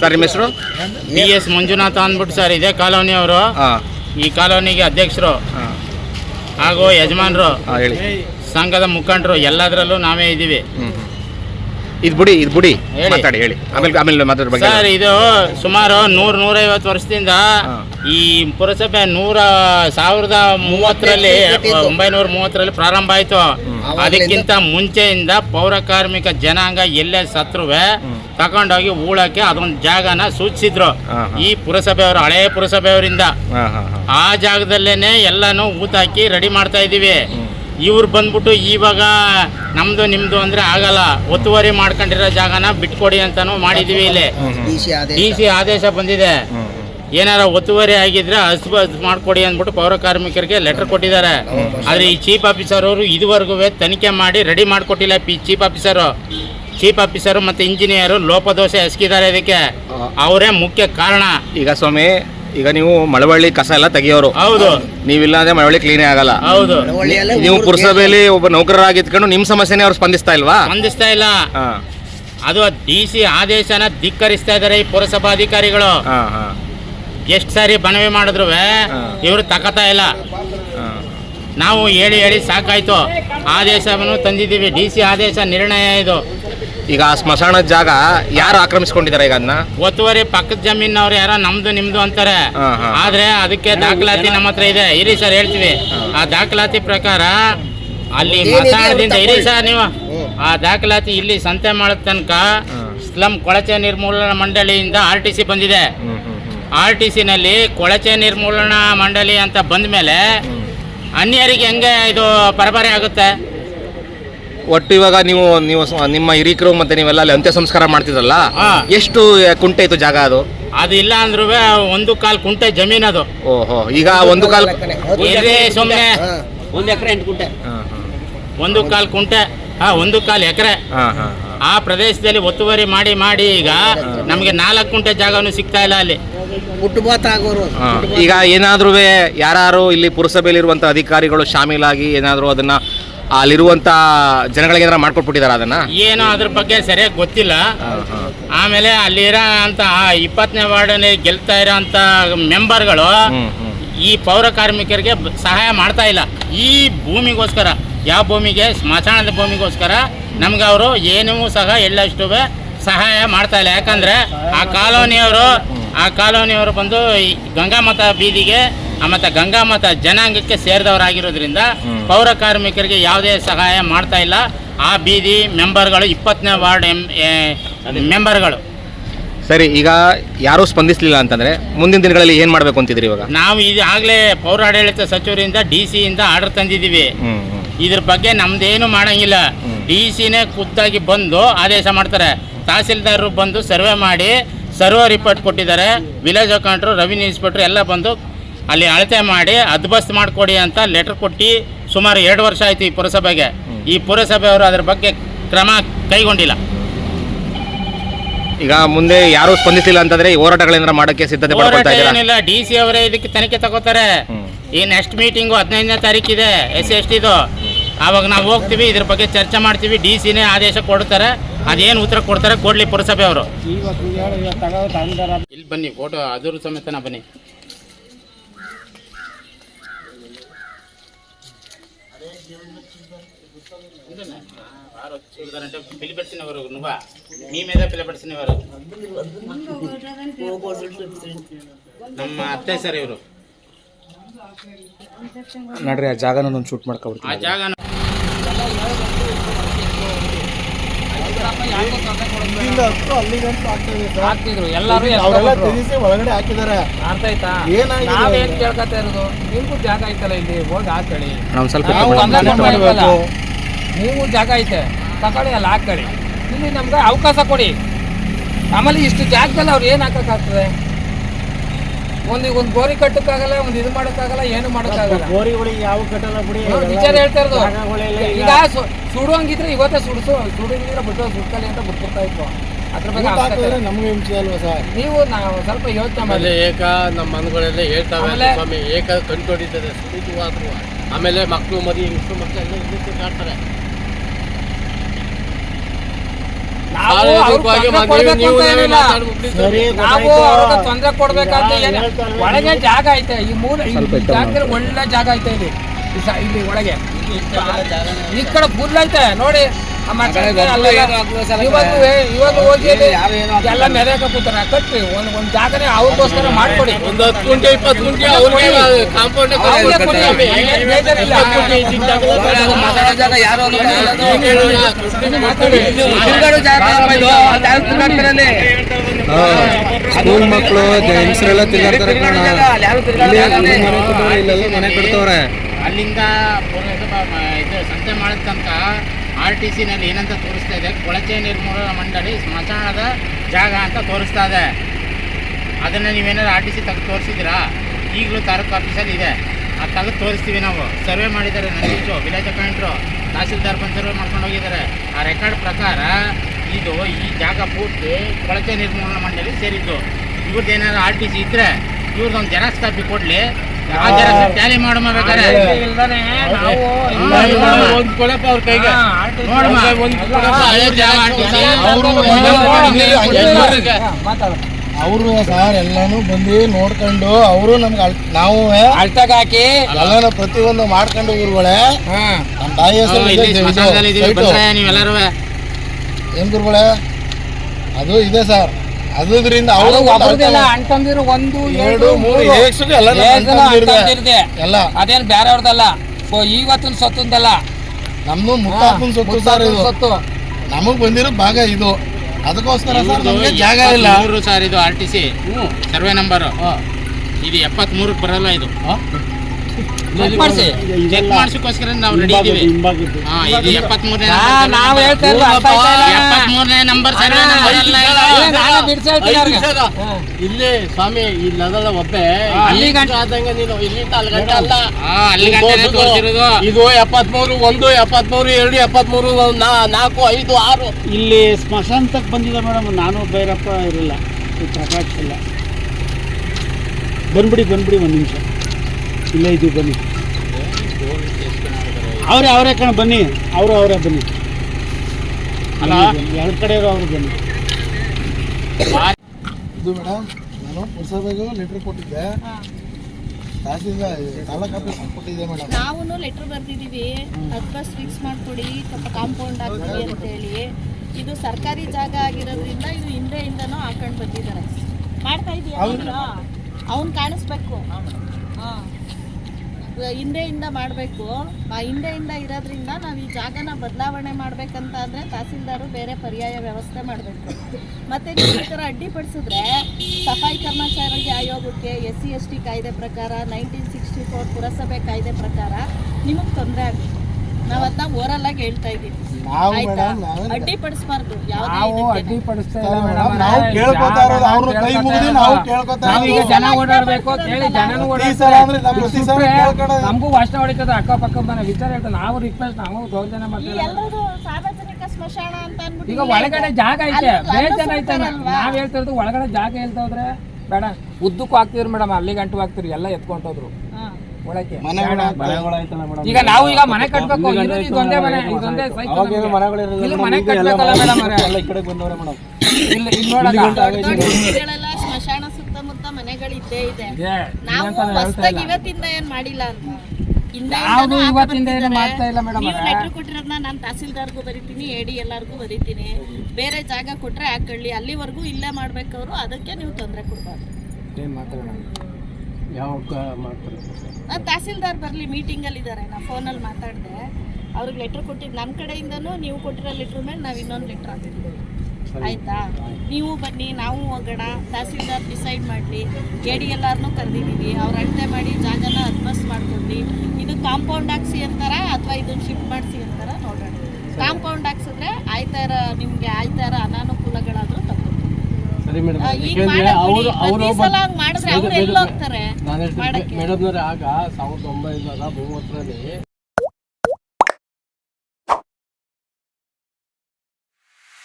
Sir ನಿಮ್ಮ ಹೆಸರು? B S Manjunatha ಅಂದ್ಬಿಟ್ಟು ಸರ್ ಇದೇ ಕಾಲೋನಿಯವರು ಈ ಕಾಲೋನಿಗೆ ಅಧ್ಯಕ್ಷರು. ಹಾಗೂ ಯಜಮಾನರು. ಸಂಘದ ಮುಖಂಡರು ಎಲ್ಲದರಲ್ಲೂ ನಾವೇ ಇದ್ದೀವಿ. ಇದು ಬಿಡಿ ಇದು ಬಿಡಿ. ಹೇಳಿ. ಮಾತಾಡಿ ಹೇಳಿ. ಆಮೇಲೆ ಆಮೇಲೆ ಮಾತಾಡ ಬಗ್ಗೆ ಸರ್ ಇದು ಸುಮಾರು ನೂರ ನೂರೈವತ್ತು ವರ್ಷದಿಂದ ಈ ಪುರಸಭೆ ನೂರ ಸಾವಿರದ ಮೂವತ್ತರಲ್ಲಿ ಒಂಬೈನೂರ ಮೂವತ್ತರಲ್ಲಿ ಪ್ರಾರಂಭ ಆಯಿತು. ಅದಕ್ಕಿಂತ ಮುಂಚೆಯಿಂದ ಪೌರ ಕಾರ್ಮಿಕ ಜನಾಂಗ ಎಲ್ಲೇ ಸತ್ರುವೆ ತಗೊಂಡೋಗಿ ಊಳಕ್ಕೆ ಅದೊಂದು ಜಾಗನ ಸೂಚಿಸಿದ್ರು. ಹಾ, ಹಾ. ಈ ಪುರಸಭೆಯವರು ಹಳೆಯ ಪುರಸಭೆಯವರಿಂದ. ಹಾಂ ಹಾಂ ಹಾಂ. ಆ ಜಾಗದಲ್ಲೇನೆ ಎಲ್ಲಾನು ಊತಾಕಿ ರೆಡಿ ಮಾಡ್ತಾ ಇದ್ದೀವಿ. ಇವ್ರು ಬಂದ್ಬಿಟ್ಟು ಇವಾಗ ನಮ್ದು ನಿಮ್ದು ಅಂದ್ರೆ ಆಗಲ್ಲ. ಒತ್ತುವರಿ ಮಾಡ್ಕೊಂಡಿರೋ ಜಾಗನ ಬಿಟ್ಕೊಡಿ ಅಂತಾನು ಮಾಡಿದೀವಿ ಇಲ್ಲಿ. ಡಿ ಸಿ ಆದೇಶ. ಬಂದಿದೆ. ಏನಾರ ಒತ್ತುವರಿ ಆಗಿದ್ರೆ ಹಸು ಮಾಡ್ಕೊಡಿ ಅಂದ್ಬಿಟ್ಟು ಪೌರ ಕಾರ್ಮಿಕರಿಗೆ ಲೆಟರ್ ಕೊಟ್ಟಿದ್ದಾರೆ. ಆದ್ರೆ ಈ ಚೀಫ್ ಆಫೀಸರ್ ಅವರು ಇದುವರೆಗೂ ತನಿಖೆ ಮಾಡಿ ready ಮಾಡಿಕೊಟ್ಟಿಲ್ಲ P chief officer chief officer ಮತ್ತೆ ಇಂಜಿನಿಯರು ಲೋಪದೋಷ ಎಸಗಿದ್ದಾರೆ ಇದಕ್ಕೆ. ಅವರೇ ಮುಖ್ಯ ಕಾರಣ. ಈಗ ಸ್ವಾಮಿ ಈಗ ನೀವು ಮಳವಳ್ಳಿ ಕಸ ಎಲ್ಲ ತೆಗಿಯೋರು. ಹೌದು. ನೀವಿಲ್ಲ ಅಂದ್ರೆ ಮಳವಳ್ಳಿ ಕ್ಲೀನೇ ಆಗಲ್ಲ. ಹೌದು. ನೀವು ಪುರಸಭೆಯಲ್ಲಿ ಒಬ್ಬ ನೌಕರರಾಗಿ ಇದ್ಕೊಂಡು ನಿಮ್ಮ ಸಮಸ್ಯೆನೇ ಅವ್ರು ಸ್ಪಂದಿಸ್ತಾ ಇಲ್ವಾ? ಸ್ಪಂದಿಸ್ತಾ ಇಲ್ಲ. ಹಾಂ. ಅದು ಡಿ ಸಿ ಆದೇಶನ ಧಿಕ್ಕರಿಸ್ತಾ ಇದ್ದಾರೆ ಈ ಪುರಸಭಾಧಿಕಾರಿಗಳು. ಹಾಂ ಹಾಂ. ಎಷ್ಟು ಸಾರಿ ಮನವಿ ಮಾಡಿದ್ರು ಇವರು ತಕತಾ ಇಲ್ಲ. ಹಾಂ. ನಾವು ಹೇಳಿ ಹೇಳಿ ಸಾಕಾಯ್ತು. ಆದೇಶವನ್ನು ತಂದಿದ್ದೀವಿ. ಡಿ ಸಿ ಆದೇಶ ನಿರ್ಣಯ ಇದು. ಈಗ ಆ ಸ್ಮಶಾನದ ಜಾಗ ಯಾರು ಆಕ್ರಮಿಸ್ಕೊಂಡಿದ್ದಾರೆ ಈಗ ಅದನ್ನ ಒತ್ತುವರಿ ಪಕ್ಕದ ಜಮೀನವ್ರು ಯಾರೋ ನಮ್ದು ನಿಮ್ದು ಅಂತಾರೆ. ಹಾ, ಹಾ. ಆದ್ರೆ ಅದಕ್ಕೆ ದಾಖಲಾತಿ ನಮ್ಮ ಹತ್ರ ಇದೆ. ಇರಿ ಸರ್ ಹೇಳ್ತೀವಿ. ಆ ದಾಖಲಾತಿ ಪ್ರಕಾರ ಅಲ್ಲಿ ಮಸಾಣದಿಂದ ಇರಿ ಸರ್ ನೀವು. ಆ ದಾಖಲಾತಿ ಇಲ್ಲಿ ಸಂತೆ ಮಾಡೋ ತನಕ ಸ್ಲಂ ಕೊಳಚೆ ನಿರ್ಮೂಲನಾ ಮಂಡಳಿಯಿಂದ ಆರ್ ಟಿ ಸಿ ಬಂದಿದೆ. ಆರ್ ಟಿ ಸಿನಲ್ಲಿ ಕೊಳಚೆ ನಿರ್ಮೂಲನಾ ಮಂಡಳಿ ಅಂತ ಬಂದ ಮೇಲೆ ಅನ್ಯರಿಗೆ ಹೆಂಗೆ ಇದು ಪರಬಾರೆ ಆಗುತ್ತೆ? ಒಟ್ಟು ಇವಾಗ ನೀವು ನೀವು ಸ- ನಿಮ್ಮ ಹಿರೀಕರು ಮತ್ತೆ ನೀವೆಲ್ಲ ಅಲ್ಲಿ ಅಂತ್ಯ ಸಂಸ್ಕಾರ ಮಾಡ್ತಿದ್ರಲ್ಲ ಹಾ. ಎಷ್ಟು ಕುಂಟೆ ಇತ್ತು ಜಾಗ ಅದು? ಅದು ಇಲ್ಲ ಅಂದ್ರೂ ಒಂದು ಕಾಲ್ ಕುಂಟೆ ಜಮೀನ್ ಅದು. ಓಹೋ ಈಗ ಒಂದು ಕಾಲ್ ಇರ್ರಿ ಸುಮ್ಮನೆ ಒಂದು ಎಕರೆ ಎಂಟು ಕುಂಟೆ. ಒಂದು ಕಾಲ್ ಕುಂಟೆ ಹಾ ಒಂದು ಕಾಲ್ ಎಕರೆ. ಹಾ ಹಾ ಆ ಪ್ರದೇಶದಲ್ಲಿ ಒತ್ತುವರಿ ಮಾಡಿ ಮಾಡಿ ಈಗ ನಮಗೆ ನಾಲ್ಕು ಕುಂಟೆ ಜಾಗನೂ ಸಿಗ್ತಾ ಇಲ್ಲ ಅಲ್ಲಿ. ಹುಟ್ಟುಬಾತ ಆಗೋರು. ಈಗ ಏನಾದ್ರೂ ಯಾರು ಇಲ್ಲಿ ಪುರಸಭೆಯಲ್ಲಿರುವಂತ ಅಧಿಕಾರಿಗಳು ಶಾಮೀಲಾಗಿ ಏನಾದರೂ ಅದನ್ನ ಅಲ್ಲಿರುವಂತ ಜನಗಳಿಗೆ ಏನಾರ ಮಾಡ್ಕೊಟ್ಬಿಟ್ಟಿದಾರ ಅದನ್ನ? ಏನು ಅದ್ರ ಬಗ್ಗೆ ಸರಿಯಾಗಿ ಗೊತ್ತಿಲ್ಲ. ಆಮೇಲೆ ಅಲ್ಲಿರೋ ಅಂತ ಇಪ್ಪತ್ತನೇ ವಾರ್ಡಲ್ಲಿ ಗೆಲ್ತಾ ಇರೋ ಅಂತ ಮೆಂಬರ್ಗಳು ಈ ಪೌರ ಕಾರ್ಮಿಕರಿಗೆ ಸಹಾಯ ಮಾಡ್ತಾ ಇಲ್ಲ. ಈ ಭೂಮಿಗೋಸ್ಕರ ಯಾವ ಭೂಮಿಗೆ? ಸ್ಮಶಾನದ ಭೂಮಿಗೋಸ್ಕರ. ನಮ್ಗೆ ಅವರು ಏನೂ ಸಹ ಎಲ್ಲಷ್ಟು ಸಹಾಯ ಮಾಡ್ತಾ ಇಲ್ಲ. ಯಾಕಂದ್ರೆ ಆ ಕಾಲೋನಿಯವರು ಆ ಕಾಲೋನಿಯವರು ಬಂದು ಗಂಗಾಮತ ಬೀದಿಗೆ ಆ ಗಂಗಾ ಮತ ಜನಾಂಗಕ್ಕೆ ಸೇರಿದವರಾಗಿರೋದ್ರಿಂದ ಪೌರ ಕಾರ್ಮಿಕರಿಗೆ ಯಾವುದೇ ಸಹಾಯ ಮಾಡ್ತಾ ಇಲ್ಲ. ಆ ಬೀದಿ ಮೆಂಬರ್ಗಳು ಇಪ್ಪತ್ತನೇ ವಾರ್ಡ್ ಎಂ ಮೆಂಬರ್ಗಳು. ಸರಿ ಈಗ ಯಾರೂ ಸ್ಪಂದಿಸ್ಲಿಲ್ಲ ಅಂತಂದ್ರೆ ಮುಂದಿನ ದಿನಗಳಲ್ಲಿ ಏನು ಮಾಡಬೇಕು ಅಂತಿದ್ರಿ ಇವಾಗ? ನಾವು ಇದು ಆಗಲೇ ಪೌರಾಡಳಿತ ಸಚಿವರಿಂದ ಡಿ ಸಿಯಿಂದ ಆರ್ಡರ್ ತಂದಿದ್ದೀವಿ. ಇದ್ರ ಬಗ್ಗೆ ನಮ್ದೇನು ಮಾಡಂಗಿಲ್ಲ. ಡಿ ಸಿನೇ ಖುದ್ದಾಗಿ ಬಂದು ಆದೇಶ ಮಾಡ್ತಾರೆ. ತಹಸೀಲ್ದಾರರು ಬಂದು ಸರ್ವೆ ಮಾಡಿ ಸರ್ವೆ ರಿಪೋರ್ಟ್ ಕೊಟ್ಟಿದ್ದಾರೆ. ವಿಲೇಜ್ ಅಕೌಂಟ್ರು ರೆವಿನ್ಯೂ ಇನ್ಸ್ಪೆಕ್ಟ್ರು ಎಲ್ಲ ಬಂದು ಅಲ್ಲಿ ಅಳತೆ ಮಾಡಿ ಅದ್ಬಸ್ತ್ ಮಾಡಿಕೊಡಿ ಅಂತ ಲೆಟರ್ ಕೊಟ್ಟು ಸುಮಾರು ಎರಡು ವರ್ಷ ಆಯಿತು ಈ ಪುರಸಭೆಗೆ. ಈ ಪುರಸಭೆಯವರು ಅದರ ಬಗ್ಗೆ ಕ್ರಮ ಕೈಗೊಂಡಿಲ್ಲ. ಈಗ ಮುಂದೆ ಯಾರು ಸ್ಪಂದಿಸಿಲ್ಲ ಅಂತಂದ್ರೆ ಈ ಹೋರಾಟಗಳೇನಾರ ಮಾಡಕ್ಕೆ ಸಿದ್ಧತೆ ಹೋರಾಟ ಮಾಡ್ಕೊಳ್ತಾ ಇದ್ದೀರಾ? ಏನಿಲ್ಲ ಡಿ ಸಿ ಅವರೇ ಇದಕ್ಕೆ ತನಿಖೆ ತಗೋತಾರೆ. ಈ ನೆಕ್ಸ್ಟ್ ಮೀಟಿಂಗು ಹದಿನೈದನೇ ತಾರೀಕಿದೆ ಎಸ್ ಎಸ್ ಟಿದು ಆವಾಗ ನಾವು ಹೋಗ್ತೀವಿ ಇದ್ರ ಬಗ್ಗೆ ಚರ್ಚೆ ಮಾಡ್ತೀವಿ ಡಿ ಸಿನೇ ಆದೇಶ ಕೊಡ್ತಾರೆ. ಅದೇನು ಉತ್ತರ ಕೊಡ್ತಾರೆ ಕೊಡ್ಲಿ ಪುರಸಭೆ ಅವರು ಇಲ್ಲಿ ಬನ್ನಿ ಫೋಟೋ ಅದ್ರ ಸಮೇತನ ಬನ್ನಿ. పిలిపెట్టినవారు నువ్వా మీ మీద పిలిపెట్టినవారు ನಮ್ಮ ಅತ್ತೆ ಸರ್ ಇವರು ನೋಡ್ರಿ ಆ ಜಾಗನ ಒಂದು ಶೂಟ್ ಮಾಡ್ಕೊಬಿಡ್ತೀನಿ ಆ ಜಾಗ ಹಾಕ್ತಿದ್ರು ಎಲ್ಲರೂ ಅವರೆಲ್ಲ ಒಳಗಡೆ ಹಾಕಿದ್ದಾರೆ. ಅರ್ಥ ಆಯ್ತಾ ಏನಾಗಿದೆ? ನಾವೇನ್ ಕೇಳ್ಕೊತಾ ಇರೋದು? ನಿಮ್ಗೂ ಜಾಗ ಐತಲ್ಲ ಇಲ್ಲಿ? ಹೋಗಿ ಹಾಕೊಳ್ಳಿ ನಾವು ಸ್ವಲ್ಪ ನಾವು ಜಾಗ ಐತೆ. ತಗೊಳ್ಳಿ ಅಲ್ಲಿ ಹಾಕೊಳ್ಳಿ ಇಲ್ಲಿ ನಮ್ಗೆ ಅವಕಾಶ ಕೊಡಿ. ಆಮೇಲೆ ಇಷ್ಟು ಜಾಗದಲ್ಲಿ ಅವ್ರು ಏನು ಹಾಕಕ್ಕಾಗ್ತದೆ ಒಂದು ಒಂದು ಗೋರಿ ಕಟ್ಟಕ್ಕಾಗಲ್ಲ ಒಂದು ಇದು ಮಾಡೋಕ್ಕಾಗಲ್ಲ ಏನು ಮಾಡೋಕ್ಕಾಗಲ್ಲ. ಗೋರಿಗಳಿಗೆ ಯಾವ ಕಟ್ಟಲ್ಲ ಬಿಡಿ ವಿಚಾರ ಹೇಳ್ತಾ ಇರೋದು. ಈಗ. ಸುಡುವಂಗಿದ್ರೆ ಇವತ್ತೇ ಸುಡಿಸು ಸುಡುವಂಗಿದ್ರೆ ಬಿಟ್ಟು ಸುಡ್ಕಲಿ ಅಂತ ಬಿಟ್ಬಿಡ್ತಾ ಇತ್ತು ಅದ್ರ ಬಗ್ಗೆ ನಮ್ಗೆ ಹಿಂಸೆ ಅಲ್ವಾ ಸರ್? ನೀವು ನಾವು ಸ್ವಲ್ಪ ಯೋಚನೆ ಮಾಡಿ. ಏಕ ನಮ್ಮ ಮನೆಗಳೆಲ್ಲ ಹೇಳ್ತಾವೆ ಸ್ವಾಮಿ ಏಕ ಕಂಡುಕೊಂಡಿದ್ದಾರೆ ಸುಡಿತು ಆದ್ರೂ. ಆಮೇಲೆ ಮಕ್ಕಳು ಮರಿ ಇಷ್ಟು ಮಕ್ಕಳು ಎಲ್ಲ ಇದಕ್ಕೆ ಕಾಡ್ತಾರೆ ನಾವು ಸಾರ್ವಜನಿಕವಾಗಿ ಅವ್ರಿಗೆ ಮಾತಾಡಿ ತೊಂದ್ರೆ ನೀವು ಕೊಡ್ಬೇಕು ಅಂತ ಏನಿಲ್ಲ. ಮಾತಾಡ್ಬಿಟ್ಟು ಸರಿ ನಾವು ಗೊತ್ತಾಯ್ತು. ಅವ್ರಿಗೆ ತೊಂದರೆ ಕೊಡ್ಬೇಕಂತ ಏನು ಒಳಗೆ ಜಾಗ ಐತೆ. ಈ ಮೂಲ ಜಾಗದಲ್ಲಿ ಒಳ್ಳೆ ಜಾಗ ಐತೆ ಇಲ್ಲಿ. ಇಲ್ಲಿ ಒಳಗೆ. ಈ ಕಡೆ ಬುಲ್ ಐತೆ. ನೋಡಿ. ಇವಾಗ ಹೋಗಿ ಎಲ್ಲ ಮೆರೆಯಕ ಕೂತಾರ. ಕಟ್ರಿ ಒಂದ್ ಒಂದ್ ಜಾಗನೇ ಅವ್ರಿಗೋಸ್ಕರ ಮಾಡ್ಕೊಡಿ. ಒಂದು ಹತ್ತು ಗುಂಟೆ ಇಪ್ಪತ್ತು ಗುಂಟೆ ಅವ್ರಿಗೆ ಕಾಂಪೌಂಡ್? ಸ್ಕೂಲ್ ಮಕ್ಕಳು ಹೆಂಗಸರೆಲ್ಲ ತಿರ್ಗಾಡ್ತಾರೆ ಇಲ್ಲೆಲ್ಲ ಮನೆ ಕಟ್ತವ್ರೆ. ಅಲ್ಲಿಂದ ಸಂತೆ ಮಾಡಿದ ತನಕ ಆರ್ ಟಿ ಸಿನಲ್ಲಿ ಏನಂತ ತೋರಿಸ್ತಾ ಇದೆ, ಕೊಳಚೆ ನಿರ್ಮೂಲನಾ ಮಂಡಳಿ ಸ್ಮಶಾನದ ಜಾಗ ಅಂತ ತೋರಿಸ್ತಾ ಇದೆ. ಅದನ್ನು ನೀವೇನಾದ್ರು ಆರ್ ಟಿ ಸಿ ತೆಗೆದು ತೋರಿಸಿದ್ದೀರಾ? ಈಗಲೂ ತಾಲೂಕು ಆಫೀಸಲ್ಲಿ ಇದೆ. ಅದು ತೆಗೆದು ತೋರಿಸ್ತೀವಿ ನಾವು. ಸರ್ವೆ ಮಾಡಿದ್ದಾರೆ ನಂದೀಶು ವಿಲೇಜ್ ಅಕೌಂಟ್ರು, ತಹಸೀಲ್ದಾರ್ ಬಂದು ಸರ್ವೆ ಮಾಡ್ಕೊಂಡು ಹೋಗಿದ್ದಾರೆ. ಆ ರೆಕಾರ್ಡ್ ಪ್ರಕಾರ ಇದು ಈ ಜಾಗ ಪೂರ್ತಿ ಕೊಳಚೆ ನಿರ್ಮೂಲನಾ ಮಂಡಳಿ ಸೇರಿದ್ದು. ಇವ್ರದ್ದು ಏನಾದ್ರು ಆರ್ ಟಿ ಸಿ ಇದ್ದರೆ ಇವ್ರದ್ದೊಂದು ಜೆರಾಕ್ಸ್ ಕಾಪಿ ಕೊಡಲಿ. ಟ್ಯಾಲಿ. ಒಂದು ಕೊಡಪ್ಪ ಅವ್ರ ಕೈಗೆ. ಸರ್ ಎಲ್ಲಾನು ಬಂದು ನೋಡ್ಕೊಂಡು ಅವರು ನಮ್ಗೆ ನಾವು ಅಳ್ತಾಗ ಹಾಕಿ. ಎಲ್ಲಾನು ಪ್ರತಿಯೊಂದು ಮಾಡ್ಕೊಂಡು ಇವ್ರುಗಳೇ ಹಾ. ನಮ್ಮ ತಾಯಿ ಹೆಸರು ಏನ್ ಗುರುಗಳೇ? ಅದು ಇದೆ ಸರ್. ಅದರಿಂದ ಅವ್ರದ್ದೆಲ್ಲ ಅಣ್ತಂದಿರು ಒಂದು ಎರಡು ಮೂರು ಎಲ್ಲ ನಮ್ಮ ಬೇರೆ. ಎಲ್ಲ. ಅದೇನ್ ಬೇರೆಯವ್ರದಲ್ಲ ಸೊ ಇವತ್ತಿನ ಸತ್ತಂದಲ್ಲ. ನಮ್ದು ಮುತ್ತಾಪನ್ ಸೊತ್ತು ಸರ್ ಇದು. ಸತ್ತು. ನಮಗ್ ಬಂದಿರೋ ಭಾಗ ಇದು. ಅದಕ್ಕೋಸ್ಕರ ಸರ್ ನಮಗೆ ಜಾಗ ಇಲ್ಲ. ಸರ್ ಇದು R T C survey number. ಇದು ಎಪ್ಪತ್ಮೂರಕ್ಕೆ ಬರಲ್ಲ ಇದು. ಮಾಡ್ಸಿ. ಚೆಕ್ ಮಾಡ್ಸಕ್ಕೋಸ್ಕರ ನಾವು ರೆಡಿ ಇದೀವಿ ಹಾ ಇದು ಎಪ್ಪತ್ಮೂರನೇ ಹಾ, ನಾವ್ ಹೇಳ್ತಾ ಇರೋದು ಅರ್ಥ ಆಯ್ತಾ ಇಲ್ಲ? ಎಪ್ಪತ್ಮೂರನೇ ನಂಬರ್ ಸರ್ವೆ ಹಾ, ನಂಬರ್ ಅಲ್ಲ ಇದು. ನಾನೇ ಬಿಡ್ಸಿ ಹೇಳ್ತೀನಿ ಅವ್ರಿಗೆ. ಇಲ್ಲಿ ಸ್ವಾಮಿ ಇಲ್ಲದಲ್ಲ ಒಬ್ಬೆ. ಅಲ್ಲಿ ಗಂಟ- ಆದಂಗೆ ನೀನು ಇಲ್ಲಿಂದ ಅಲ್ಲಿ ಗಂಟೆ ಅಲ್ಲ. ಹಾ, ಅಲ್ಲಿ ಗಂಟೆನೇ ಇದು ತೋರಿಸಿರೋದು ಇದು ಎಪ್ಪತ್ಮೂರು ಒಂದು ಎಪ್ಪತ್ಮೂರು ಎರಡು ಎಪ್ಪತ್ಮೂರು ನಾ- ನಾಲ್ಕು ಐದು ಆರು. ಇಲ್ಲಿ ಸ್ಮಶಾಂತಕ್ಕೆ ಬಂದಿದೆ ಮೇಡಮ್ ನಾನು ಭೈರಪ್ಪ ಇರಲ್ಲ ಈ ಪ್ರಕಾಶ್ ಇಲ್ಲ. ಬಂದ್ಬಿಡಿ ಬಂದ್ಬಿಡಿ ಒಂದು ನಿಮಿಷ. ಇಲ್ಲೇ ಇದ್ದೀವಿ ಬನ್ನಿ. ಅವರೇ ಅವರೇ ಕಣ ಬನ್ನಿ. ಅವರು ಅವರೇ ಬನ್ನಿ. ಅಲ್ಲ ಎರಡು ಕಡೆ ಇರೋ ಅವ್ರು ಬನ್ನಿ. ಇದು ಮೇಡಮ್ ನಾನು ಪುರಸಭೆಗೆ ಲೆಟ್ರ್ ಕೊಟ್ಟಿದ್ದೆ. ನಾವು ಲೆಟರ್ ಬರ್ದಿದೀವಿ ಹತ್ತು ಬಸ್ ಫಿಕ್ಸ್ ಮಾಡ್ಕೊಡಿ ಸ್ವಲ್ಪ ಕಾಂಪೌಂಡ್ ಹಾಕ್ಬೇಡಿ ಅಂತ ಹೇಳಿ. ಇದು ಸರ್ಕಾರಿ ಜಾಗ ಆಗಿರೋದ್ರಿಂದ ಇದು ಹಿಂದೆಯಿಂದನೂ ಹಾಕೊಂಡು ಬಂದಿದ್ದಾರೆ. ಮಾಡ್ತಾ ಇದೀಯ ಅವ್ನು ಕಾಣಿಸ್ಬೇಕು. ಹಾಂ. ಹಿಂದೆಯಿಂದ ಮಾಡಬೇಕು. ಆ ಹಿಂದೆಯಿಂದ ಇರೋದ್ರಿಂದ ನಾವು ಈ ಜಾಗನ ಬದಲಾವಣೆ ಮಾಡಬೇಕಂತ ಅಂದರೆ ತಹಸೀಲ್ದಾರು ಬೇರೆ ಪರ್ಯಾಯ ವ್ಯವಸ್ಥೆ ಮಾಡಬೇಕು. ಮತ್ತು ನೀವು ಈ ಥರ ಅಡ್ಡಿಪಡಿಸಿದ್ರೆ ಸಫಾಯಿ ಕರ್ಮಚಾರಿ ಆಯೋಗಕ್ಕೆ ಎಸ್ ಸಿ ಎಸ್ ಟಿ ಕಾಯ್ದೆ ಪ್ರಕಾರ ನೈನ್ಟೀನ್ ಸಿಕ್ಸ್ಟಿ ಫೋರ್ ಪುರಸಭೆ ಕಾಯ್ದೆ ಪ್ರಕಾರ ನಿಮಗೆ ತೊಂದರೆ ಆಗುತ್ತೆ ನಾವು ಅದನ್ನ ಓರಲ್ ಆಗಿ ಹೇಳ್ತಾ ಇದ್ದೀವಿ. ನಾವು ಆಯ್ತಾ? ಮೇಡಮ್ ನಾವೇ ಅಡ್ಡಿಪಡಿಸ್ಬಾರ್ದು ನಾವು ಇದಕ್ಕೆ. ಅಡ್ಡಿಪಡಿಸ್ತಾ ಇಲ್ಲ ಮೇಡಮ್ ನಾವು ಕೇಳ್ಕೊತಾ ಇರೋದು ಅವ್ರ ಕೈ ಮುಗಿದು ನಾವು ಕೇಳ್ಕೊತಾ ನಾವೀಗ ಇರೋದು. ಜನ ಓಡಾಡ್ಬೇಕು ಕೇಳಿ ಜನನು ಪ್ರತಿ ಸಲ ಅಂದ್ರೆ ನಾವು ಪ್ರತಿ ಸಲ ಕೇಳ್ಕೊಳ್ಳೋದು. ನಮಗೂ ವಾಸನೆ ಹೊಡಿತದ ಅಕ್ಕಪಕ್ಕ ಮನೆ ವಿಚಾರ ಹೇಳ್ತಾರೆ ನಾವು ರಿಕ್ವೆಸ್ಟ್ ನಾವು ದೌರ್ಜನ್ಯ ಈ ಮಾಡ್ತೀವಿ. ಎಲ್ಲರದು ಸಾರ್ವಜನಿಕ ಸ್ಮಶಾನ ಅಂತ ಅಂದ್ಬಿಟ್ಟು ಈಗ ಒಳಗಡೆ ಜಾಗ ಐತೆ ಅಲ್ಲೂ- ಬೇರೆ ಅಲ್ಲೂ ಜನ ಐತೆ? ನಾವ್ ಹೇಳ್ತಿರೋದು ಒಳಗಡೆ ಜಾಗ ಹೇಳ್ತಾ ಹೋದ್ರೆ ಬೇಡ. ಉದ್ದಕ್ಕೂ ಹಾಕ್ತಿದ್ರು ಮೇಡಮ್ ಅಲ್ಲಿ ಗಂಟು ಹಾಕ್ತಿರು ಎಲ್ಲ ಎತ್ಕೊಂಡೋದ್ರು ಹಾ. ಈಗ ನಾವು ಈಗ ಮನೆ ಕಟ್ಬೇಕು. ಇರೋದು ಇದೊಂದೇ ಮನೆ ಇದೊಂದೇ ಸೈಟ್ ನಮ್ಗೆ. ಇಲ್ಲಿ ಮನೆ ಕಟ್ಬೇಕಲ್ಲ ಮೇಡಮ್ ಎಲ್ಲ ಈ ಕಡೆ ಬಂದವ್ರೆ ಮೇಡಮ್. ಇಲ್ಲಿ ಇಲ್ಲಿ ನೋಡಲ್ಲ ದೊಡ್ಡ ದೊಡ್ಡ ಸಿಟಿಗಳೆಲ್ಲ ಸ್ಮಶಾನ ಸುತ್ತಮುತ್ತ ಮನೆಗಳಿದ್ದೇ ಇದೆ. ಇದೆ. ನಾವು ಹೊಸದಾಗಿ ಇವತ್ತಿಂದ ಏನ್ ಮಾಡಿಲ್ಲ ಅಂತ. ಯಾವ್ದು ಇವತ್ತಿಂದ ಏನು ಮಾಡ್ತಾ ಇಲ್ಲ ಮೇಡಮ್ ನೀವು ಲೆಟರ್ ಕೊಟ್ಟಿರೋದನ್ನ ನಾನು ತಹಸೀಲ್ದಾರ್ಗೂ ಬರೀತೀನಿ ಎಡಿ ಎಲ್ಲಾರ್ಗೂ ಬರೀತೀನಿ. ಬೇರೆ ಜಾಗ ಕೊಟ್ರೆ ಹಾಕೊಳ್ಳಿ. ಅಲ್ಲಿವರೆಗೂ ಇಲ್ಲೇ ಮಾಡ್ಬೇಕವ್ರು ಅದಕ್ಕೆ ನೀವು ತೊಂದರೆ ಕೊಡ್ಬಾರ್ದು. ಏನ್ ಮಾತಾಡೋಣ? ಯಾವ ತಹಸೀಲ್ದಾರ್ ಬರಲಿ ಮೀಟಿಂಗಲ್ಲಿ ಇದ್ದಾರೆ ನಾ ಫೋನಲ್ಲಿ ಮಾತಾಡಿದೆ. ಅವ್ರಿಗೆ ಲೆಟ್ರ್ ಕೊಟ್ಟಿದ್ದು ನಮ್ಮ ಕಡೆಯಿಂದನೂ ನೀವು ಕೊಟ್ಟಿರೋ ಲೆಟ್ರ್ ಮೇಲೆ ನಾವು ಇನ್ನೊಂದು ಲೆಟ್ರ್ ಹಾಕಿದ್ದೀವಿ ಆಯ್ತಾ? ನೀವು ಬನ್ನಿ ನಾವು ಹೋಗೋಣ. ತಹಸೀಲ್ದಾರ್ ಡಿಸೈಡ್ ಮಾಡಲಿ. ಎ ಡಿ ಎಲ್ಲಾರನ್ನೂ ಕರೆದಿದ್ದೀವಿ ಅವ್ರು ಅಳತೆ ಮಾಡಿ ಜಾಗನ ಅಡ್ಮಸ್ ಮಾಡ್ಕೊಂಡು ಇದು ಕಾಂಪೌಂಡ್ ಹಾಕ್ಸಿ ಅಂತಾರ ಅಥವಾ ಇದನ್ನು ಶಿಫ್ಟ್ ಮಾಡಿಸಿ ಅಂತಾರ ನೋಡೋಣ. ಕಾಂಪೌಂಡ್ ಹಾಕ್ಸಿದ್ರೆ ಆಯ್ತಾ ಇರೋ ನಿಮಗೆ ಆಯ್ತಾ ಇರೋ ಅನಾನುಕೂಲಗಳಾದ್ರೂ ಸರಿ ಮೇಡಮ್. ಯಾಕೆಂದ್ರೆ ಅವರು ಅವರು ನಾನು ಮೇಡಮ್ನವ್ರೆ ಆಗ ಸಾವಿರದ ಒಂಬೈನೂರ ಮೂವತ್ತರಲ್ಲಿ